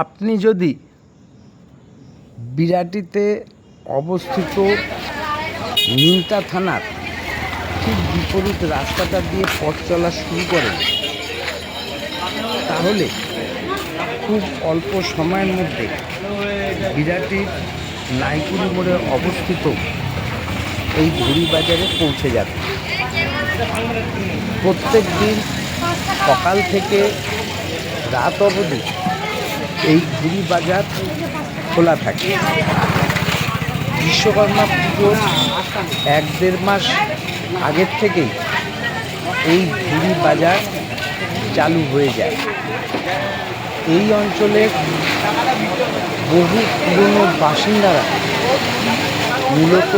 আপনি যদি বিরাটিতে অবস্থিত নিমতা থানার ঠিক বিপরীত রাস্তাটা দিয়ে পথ চলা শুরু করেন, তাহলে খুব অল্প সময়ের মধ্যে বিরাটির নাইকুড়ি মোড়ে অবস্থিত এই ঘুড়ি বাজারে পৌঁছে যাবে। প্রত্যেক দিন সকাল থেকে রাত অবধি এই ঘুড়ি বাজার খোলা থাকে। বিশ্বকর্মা পুজোর এক দেড় মাস আগের থেকেই এই ঘুড়ি বাজার চালু হয়ে যায়। এই অঞ্চলের বহু পুরনো বাসিন্দারা মূলত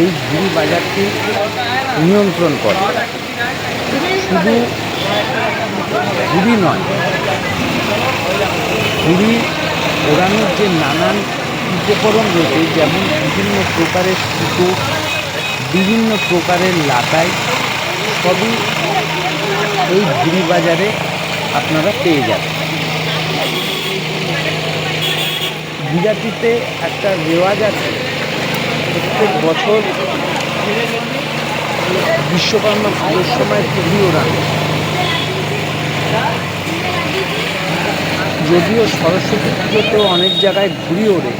এই ঘুড়ি বাজারটি নিয়ন্ত্রণ করে। শুধু ঘুড়ি নয় ঘুড়ি ওড়ানোর যে নানান উপকরণ রয়েছে, যেমন বিভিন্ন প্রকারের সুতো, বিভিন্ন প্রকারের লাটাই, সবই এই ঘুড়ি বাজারে আপনারা পেয়ে যাবেন। বিরাটিতে একটা রেওয়াজ আছে, প্রত্যেক বছর বিশ্বকর্মা পুজোর সময় ঘুড়ি ওড়ানো। যদিও সরস্বতী পুজোতেও অনেক জায়গায় ঘুড়ি ওড়ে,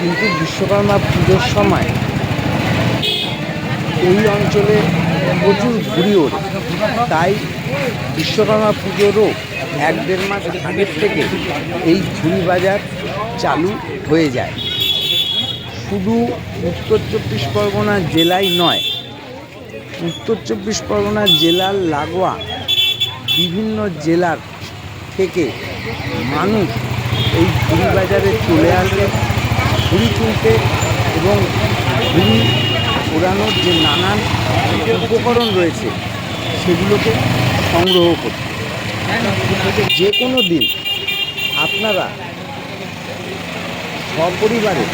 কিন্তু বিশ্বকর্মা পুজোর সময় এই অঞ্চলে প্রচুর ঘুড়ি ওড়ে। তাই বিশ্বকর্মা পুজোরও এক দেড় মাস আগের থেকে এই ঘুড়ি বাজার চালু হয়ে যায়। শুধু উত্তর চব্বিশ পরগনা জেলায় নয়, উত্তর চব্বিশ পরগনা জেলার লাগোয়া বিভিন্ন জেলার থেকে মানুষ এই ঘুড়ি বাজারে চলে আসে ঘুড়ি তুলতে এবং ঘুড়ি ওড়ানোর যে নানান উপকরণ রয়েছে, সেগুলোকে সংগ্রহ করতে। যে কোনো দিন আপনারা সপরিবারে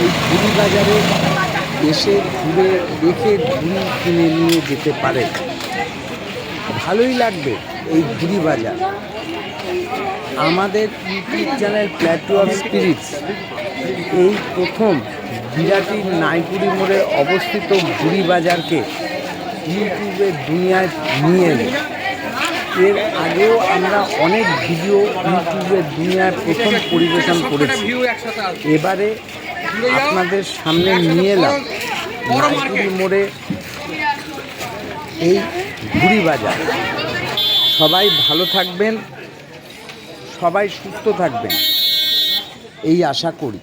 এই ঘুড়ি বাজারে এসে ঘুরে দেখে ঘুড়ি কিনে নিয়ে যেতে পারেন। ভালোই লাগবে এই ঘুড়ি বাজার আমাদের YouTube channel plateau of spirits, এই প্রথম বিরাটির নাইপুরি মোড়ে অবস্থিত ঘুড়ি বাজারকে ইউটিউবের দুনিয়ায় নিয়ে এলো। এর আগেও আমরা অনেক ভিডিও ইউটিউবের দুনিয়ায় প্রথম পরিবেশন করেছি। এবারে আপনাদের সামনে নিয়ে এলাম নাইপুরি মোড়ে এই ঘুড়ি বাজার। সবাই ভালো থাকবেন সবাই সুস্থ থাকবেন। এই আশা করি।